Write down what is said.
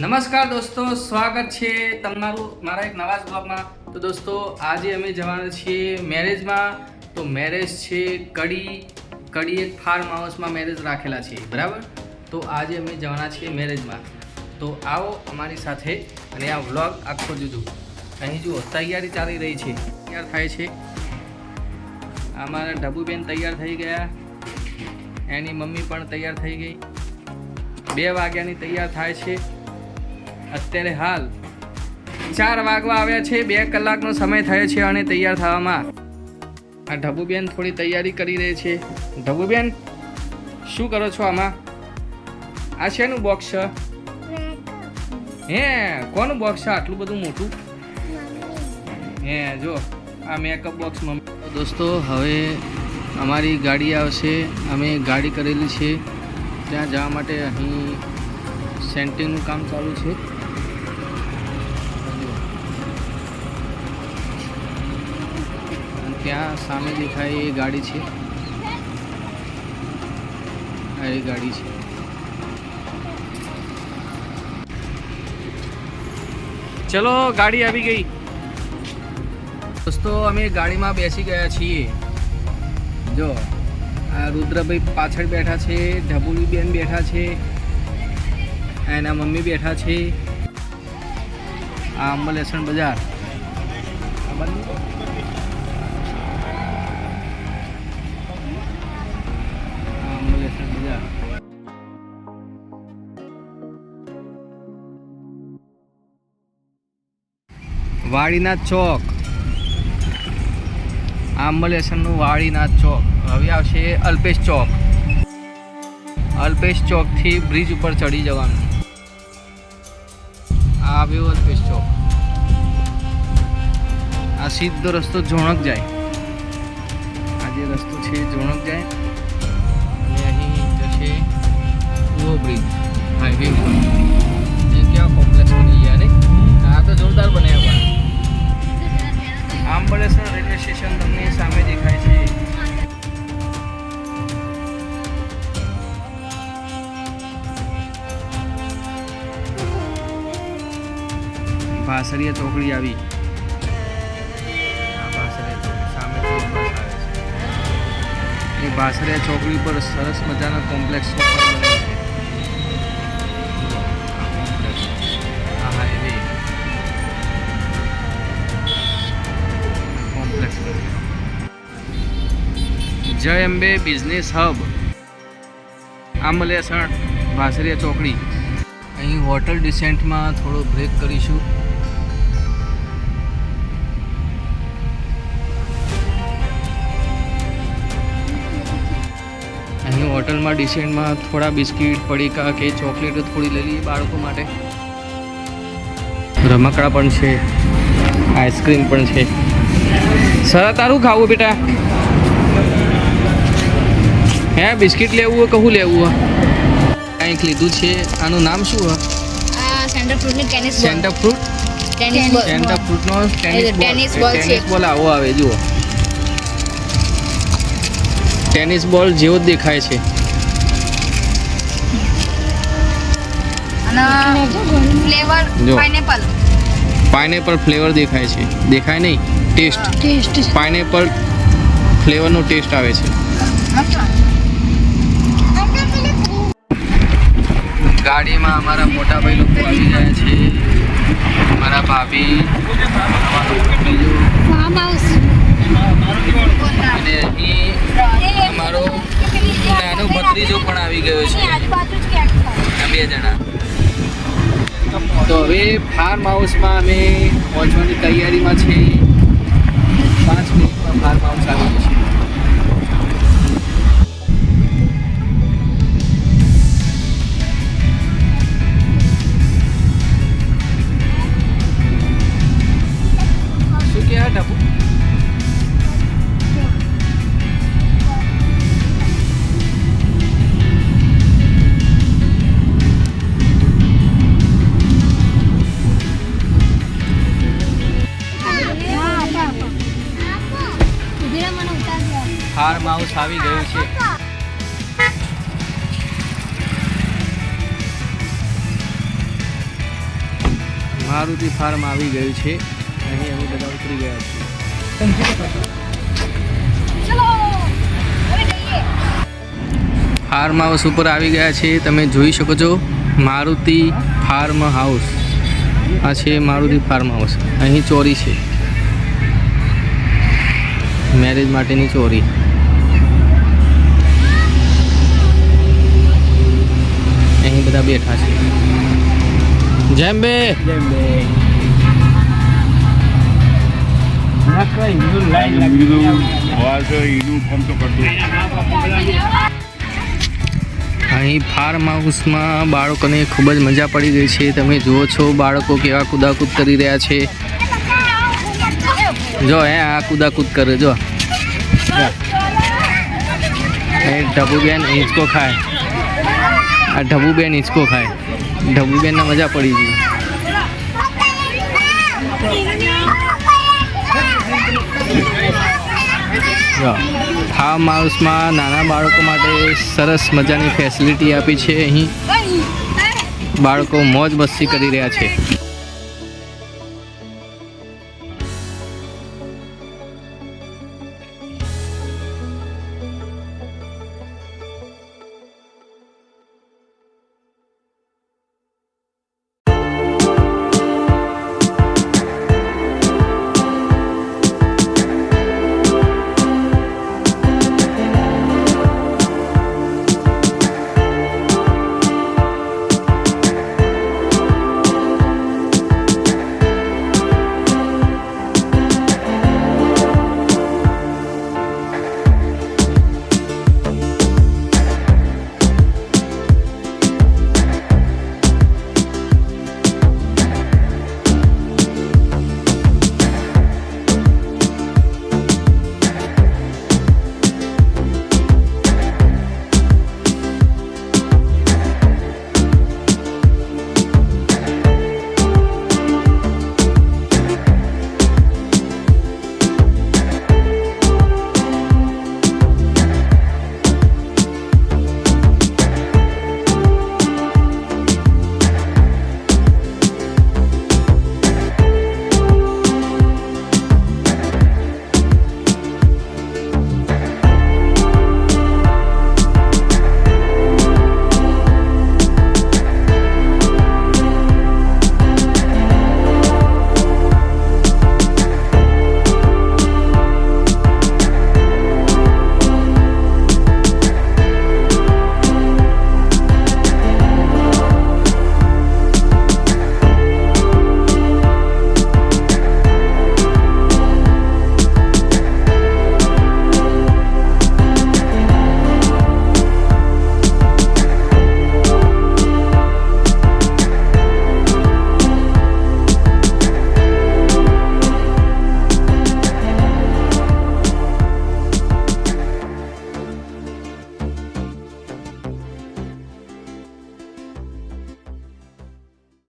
નમસ્કાર દોસ્તો, સ્વાગત છે તમારું મારા એક નવા બ્લોગમાં. તો દોસ્તો, આજે અમે જવાના છીએ મેરેજમાં. તો મેરેજ છે કડી કડી એક ફાર્મ હાઉસમાં મેરેજ રાખેલા છે બરાબર? તો આજે અમે જવાના છીએ મેરેજમાં. તો આવો અમારી સાથે અને આ વ્લોગ આખો જુદું અહીં જુઓ, તૈયારી ચાલી રહી છે. તૈયાર થાય છે. અમારા ઢબુબેન તૈયાર થઈ ગયા. એની મમ્મી પણ તૈયાર થઈ ગઈ. બે વાગ્યાની તૈયાર થાય છે. અત્યારે હાલ ચાર વાગવા આવ્યા છે, બે કલાકનો સમય થયો છે અને તૈયાર થવામાં. આ ઢબુબેન થોડી તૈયારી કરી રહી છે. ઢબુબેન, શું કરો છો આમાં? આ શેનું બોક્સ છે? હે, કોનું બોક્સ છે આટલું બધું મોટું? હે, જો, આ મેકઅપ બોક્સ મમ્મી. દોસ્તો, હવે અમારી ગાડી આવશે. અમે ગાડી કરેલી છે. ત્યાં જવા માટે અહીં સેન્ટિંગનું કામ ચાલુ છે. ત્યાં સામે દેખાય એ ગાડી છે. આ એ ગાડી છે. ચલો, ગાડી આવી ગઈ. દોસ્તો, અમે ગાડીમાં બેસી ગયા છીએ. જો, આ રુદ્રભાઈ પાછળ બેઠા છે, ઢબુલીબેન બેઠા છે, એના મમ્મી બેઠા છે. આ અંબલેસણ બજાર. વાડીનાથ ચોક. આંબલેસનનું વાડીનાથ ચોક. હવે આવશે અલ્પેશ ચોક. અલ્પેશ ચોકથી બ્રિજ ઉપર ચડી જવાનું. આ આવ્યો અલ્પેશ ચોક. આ સીધો રસ્તો ઝોણક જાય. આ જે રસ્તો છે ઝોણક જાય. અને અહીં જશે કુવો બ્રિજ. હાઈવે ઉપર જે કેવા કોમ્પ્લેક્સ બની ગયા ને? આ તો જોરદાર બનાવ્યા પણ. આંબળેશ્વર રેલવે સ્ટેશન તમને સામે દેખાય છે. ભાસરીય ચોકડી આવી. એ ભાસરીયા ચોકડી પર સરસ મજાના complex Jay Ambe business hub. Ambalesan Vasariya ચોકડી. અહીં હોટલ ડિસેન્ટમાં થોડો બ્રેક કરીશું. અહીં હોટલમાં ડિસેન્ટમાં થોડા બિસ્કિટ, પડીકા કે ચોકલેટ થોડી લઈ લઈએ બાળકો માટે. રમકડા પણ છે, આઈસ્ક્રીમ પણ છે. સર તારું ખાવું બેટા. હે બિસ્કિટ લેવું હોય કહું લેવું હોય? કંઈક લીધું છે. આનું નામ શું હોય? Centre ફ્રૂટની tennis ball. Fruit? Tennis ball. Center ફ્રૂટનો tennis ball. Tennis ball છે. ટેનિસ બોલ આવો આવે જુઓ. ટેનિસ બોલ જેવો જ દેખાય છે. અને ફ્લેવર પાઇનેપલ. પાઇનેપલ ફ્લેવર દેખાય છે. દેખાય નહીં? ટેસ્ટ. ટેસ્ટ પાઇનેપલ ફ્લેવરનો ટેસ્ટ આવે છે. ગાડીમાં અમારા મોટા ભાઈ લોકો આવી રહ્યા છે. મારા ભાભી, અને અહીં અમારો નાનો ભત્રીજો પણ આવી ગયો છે. બે જણા. તો હવે ફાર્મ હાઉસમાં અમે પહોંચવાની તૈયારીમાં છે પાંચ મિનિટમાં ફાર્મ હાઉસ આવી ફાર્મ હાઉસ આવી ગયું છે. મારુતિ ફાર્મ આવી ગયું છે. અહીં અમે બધા ઉતરી ગયા છીએ. ફાર્મ હાઉસ ઉપર આવી ગયા છે. તમે જોઈ શકો છો મારુતિ ફાર્મ હાઉસ. આ છે મારુતિ ફાર્મ હાઉસ. અહીં ચોરી છે. મેરેજ માટેની ચોરી. બધા બેઠા છે. જેમ બે. અહીં ફાર્મ હાઉસમાં બાળકોને ખૂબ જ મજા પડી ગઈ છે. તમે જુઓ છો બાળકો કેવા કુદાકૂદ કરી રહ્યા છે. જો હે આ કુદાકૂદ કરે જો. ઢબુબેન હિંચકો ખાય. આ ઢબુબેન ઇસકો ખાય. ઢબુબેનને મજા પડી ગઈ. ફાર્મ હાઉસમાં નાના બાળકો માટે સરસ મજાની ફેસિલિટી આપી છે અહીં. બાળકો મોજ મસ્તી કરી રહ્યા છે.